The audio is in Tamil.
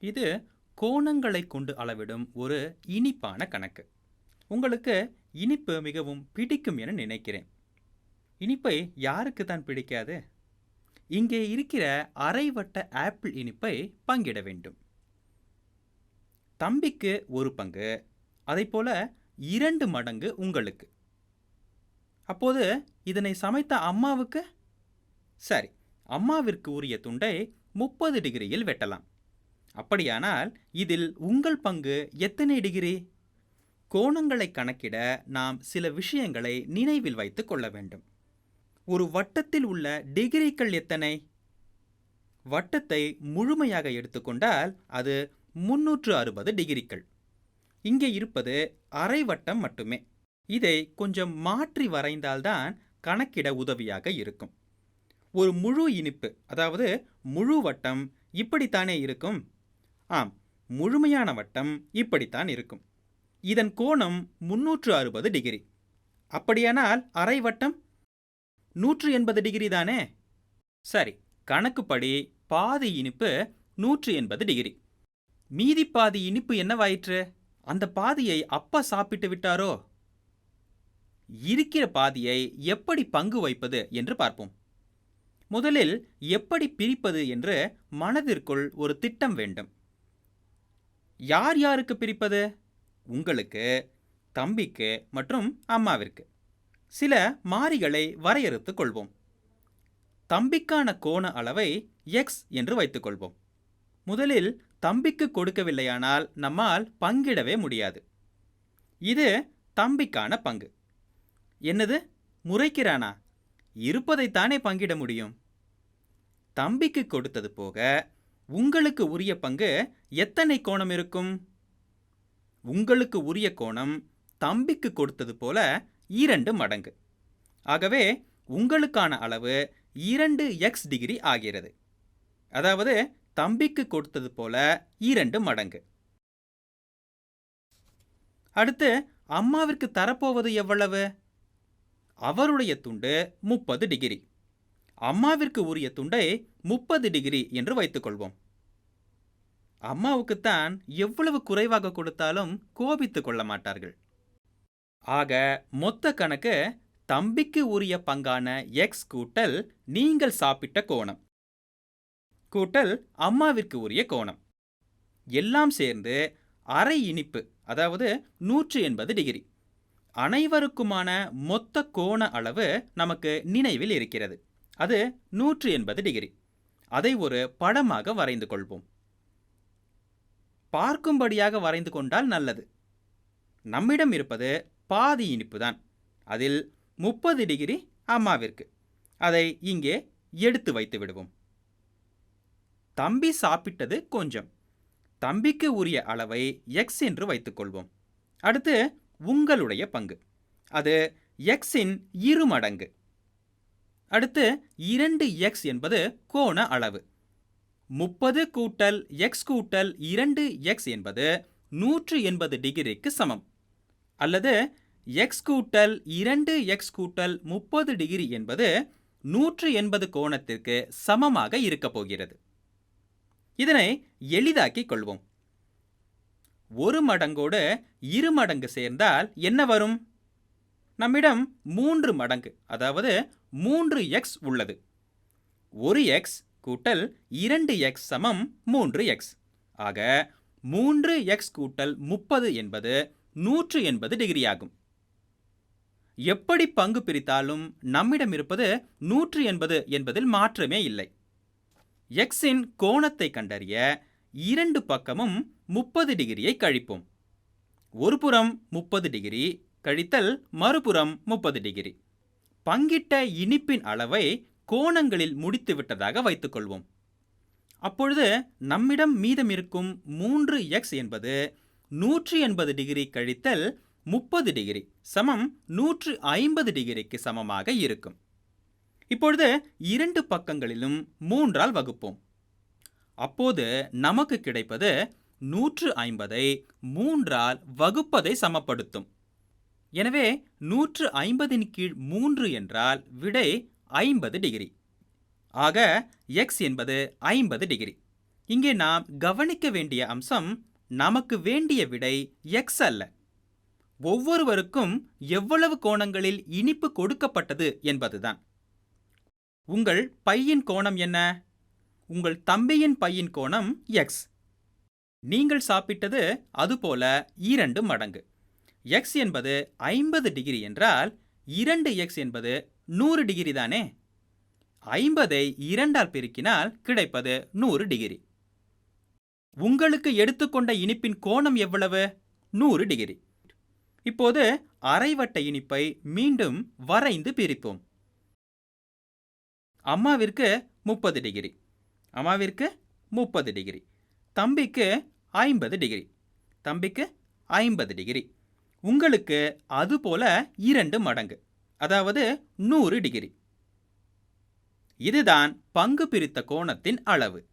இது கோணங்களை கொண்டு அளவிடும் ஒரு இனிப்பான கணக்கு. உங்களுக்கு இனிப்பு மிகவும் பிடிக்கும் என நினைக்கிறேன். இனிப்பை யாருக்கு தான் பிடிக்காது? இங்கே இருக்கிற அரைவட்ட ஆப்பிள் இனிப்பை பங்கிட வேண்டும். தம்பிக்கு ஒரு பங்கு அதைப்போல இரண்டு மடங்கு உங்களுக்கு. அப்போது இதனை சமைத்த அம்மாவுக்கு? சரி அம்மாவிற்கு உரிய துண்டை முப்பது டிகிரியில் வெட்டலாம். அப்படியானால் இதில் உங்கள் பங்கு எத்தனை டிகிரி? கோணங்களை கணக்கிட நாம் சில விஷயங்களை நினைவில் வைத்து கொள்ள வேண்டும். ஒரு வட்டத்தில் உள்ள டிகிரிகள் எத்தனை? வட்டத்தை முழுமையாக எடுத்துக்கொண்டால் அது முன்னூற்று அறுபது டிகிரிகள் இங்கே இருப்பது அரை வட்டம் மட்டுமே. இதை கொஞ்சம் மாற்றி வரைந்தால்தான் கணக்கிட உதவியாக இருக்கும். ஒரு முழு இனிப்பு அதாவது முழு வட்டம் இப்படித்தானே இருக்கும்? ஆம் முழுமையான வட்டம் இப்படித்தான் இருக்கும். இதன் கோணம் முன்னூற்று அறுபது டிகிரி. அப்படியானால் அரை வட்டம்? நூற்று எண்பது டிகிரி தானே? சரி கணக்குப்படி பாதி இனிப்பு நூற்று எண்பது டிகிரி. மீதி பாதி இனிப்பு என்னவாயிற்று அந்த பாதியை அப்பா சாப்பிட்டு விட்டாரோ? இருக்கிற பாதியை எப்படி பங்கு வைப்பது என்று பார்ப்போம். முதலில் எப்படி பிரிப்பது என்று மனதிற்குள் ஒரு திட்டம் வேண்டும். யார் யாருக்கு பிரிப்பது? உங்களுக்கு தம்பிக்கு மற்றும் அம்மாவிற்கு. சில மாறிகளை வரையறுத்துக் கொள்வோம். தம்பிக்கான கோண அளவை எக்ஸ் என்று வைத்துக்கொள்வோம் முதலில் தம்பிக்கு கொடுக்கவில்லையானால் நம்மால் பங்கிடவே முடியாது. இது தம்பிக்கான பங்கு. என்னது? முறைக்கிறானா? இருப்பதைத்தானே பங்கிட முடியும். தம்பிக்கு கொடுத்தது போக உங்களுக்கு உரிய பங்கு எத்தனை கோணம் இருக்கும்? உங்களுக்கு உரிய கோணம் தம்பிக்கு கொடுத்தது போல இரண்டு மடங்கு. ஆகவே உங்களுக்கான அளவு இரண்டு எக்ஸ் டிகிரி ஆகிறது. அதாவது தம்பிக்கு கொடுத்தது போல இரண்டு மடங்கு. அடுத்து அம்மாவிற்கு தரப்போவது எவ்வளவு? அவருடைய துண்டு முப்பது டிகிரி அம்மாவிற்கு உரிய துண்டை முப்பது டிகிரி என்று வைத்துக்கொள்வோம். அம்மாவுக்குத்தான் எவ்வளவு குறைவாக கொடுத்தாலும் கோபித்து கொள்ள மாட்டார்கள். ஆக மொத்த கணக்கு தம்பிக்கு உரிய பங்கான எக்ஸ் கூட்டல் நீங்கள் சாப்பிட்ட கோணம் கூட்டல் அம்மாவிற்கு உரிய கோணம். எல்லாம் சேர்ந்து அரை இனிப்பு அதாவது நூற்று எண்பது டிகிரி. அனைவருக்குமான மொத்த கோண அளவு நமக்கு நினைவில் இருக்கிறது. அது நூற்று எண்பது டிகிரி. அதை ஒரு படமாக வரைந்து கொள்வோம். பார்க்கும்படியாக வரைந்து கொண்டால் நல்லது. நம்மிடம் இருப்பது பாதி இனிப்பு தான் அதில் முப்பது டிகிரி அம்மாவிற்கு. அதை இங்கே எடுத்து வைத்து விடுவோம். தம்பி சாப்பிட்டது கொஞ்சம். தம்பிக்கு உரிய அளவை எக்ஸ் என்று வைத்துக்கொள்வோம் அடுத்து உங்களுடைய பங்கு. அது எக்ஸின் இரு மடங்கு. அடுத்து இரண்டு எக்ஸ் என்பது கோண அளவு. முப்பது கூட்டல் எக்ஸ் கூட்டல் இரண்டு எக்ஸ் என்பது நூற்று எண்பது டிகிரிக்கு சமம். அல்லது எக்ஸ் கூட்டல் இரண்டு எக்ஸ் கூட்டல் முப்பது டிகிரி என்பது நூற்று எண்பது கோணத்திற்கு சமமாக இருக்கப் போகிறது. இதனை எளிதாக்கிக் கொள்வோம். ஒரு மடங்கோடு இரு மடங்கு சேர்ந்தால் என்ன வரும்? நம்மிடம் மூன்று மடங்கு அதாவது மூன்று எக்ஸ் உள்ளது. ஒரு எக்ஸ் கூட்டல் இரண்டு எக்ஸ் சமம் மூன்று எக்ஸ் ஆக மூன்று எக்ஸ் கூட்டல் முப்பது என்பது நூற்று எண்பது டிகிரி ஆகும் எப்படி பங்கு பிரித்தாலும் நம்மிடம் இருப்பது நூற்று எண்பது என்பதில் மாற்றமே இல்லை. எக்ஸின் கோணத்தை கண்டறிய இரண்டு பக்கமும் முப்பது டிகிரியை கழிப்போம். ஒரு புறம் முப்பது டிகிரி கழித்தல் மறுபுறம் முப்பது டிகிரி. பங்கிட்ட இனிப்பின் அளவை கோணங்களில் முடித்து விட்டதாக வைத்துக்கொள்வோம். அப்பொழுது நம்மிடம் மீதம் இருக்கும் மூன்று எக்ஸ் என்பது நூற்றி எண்பது டிகிரி கழித்தல் முப்பது டிகிரி சமம் நூற்று ஐம்பது டிகிரிக்கு சமமாக இருக்கும். இப்பொழுது இரண்டு பக்கங்களிலும் மூன்றால் வகுப்போம். அப்போது நமக்கு கிடைப்பது நூற்று ஐம்பதை மூன்றால் வகுப்பதை சமப்படுத்தும். எனவே நூற்று ஐம்பதின் கீழ் மூன்று என்றால் விடை ஐம்பது டிகிரி. ஆக எக்ஸ் என்பது ஐம்பது டிகிரி. இங்கே நாம் கவனிக்க வேண்டிய அம்சம் நமக்கு வேண்டிய விடை எக்ஸ் அல்ல. ஒவ்வொருவருக்கும் எவ்வளவு கோணங்களில் இனிப்பு கொடுக்கப்பட்டது என்பதுதான். உங்கள் பையின் கோணம் என்ன? உங்கள் தம்பியின் பையின் கோணம் எக்ஸ் நீங்கள் சாப்பிட்டது அதுபோல இரண்டு மடங்கு. எக்ஸ் என்பது ஐம்பது டிகிரி என்றால் இரண்டு எக்ஸ் என்பது நூறு டிகிரி தானே? ஐம்பதை இரண்டால் பெருக்கினால் கிடைப்பது நூறு டிகிரி. உங்களுக்கு எடுத்துக்கொண்ட இனிப்பின் கோணம் எவ்வளவு? நூறு டிகிரி. இப்போது அரைவட்ட இனிப்பை மீண்டும் வரைந்து பிரிப்போம். அம்மாவிற்கு முப்பது டிகிரி. அம்மாவிற்கு முப்பது டிகிரி. தம்பிக்கு ஐம்பது டிகிரி. தம்பிக்கு ஐம்பது டிகிரி. உங்களுக்கு அதுபோல இரண்டு மடங்கு அதாவது நூறு டிகிரி. இதுதான் பங்கு பிரித்த கோணத்தின் அளவு.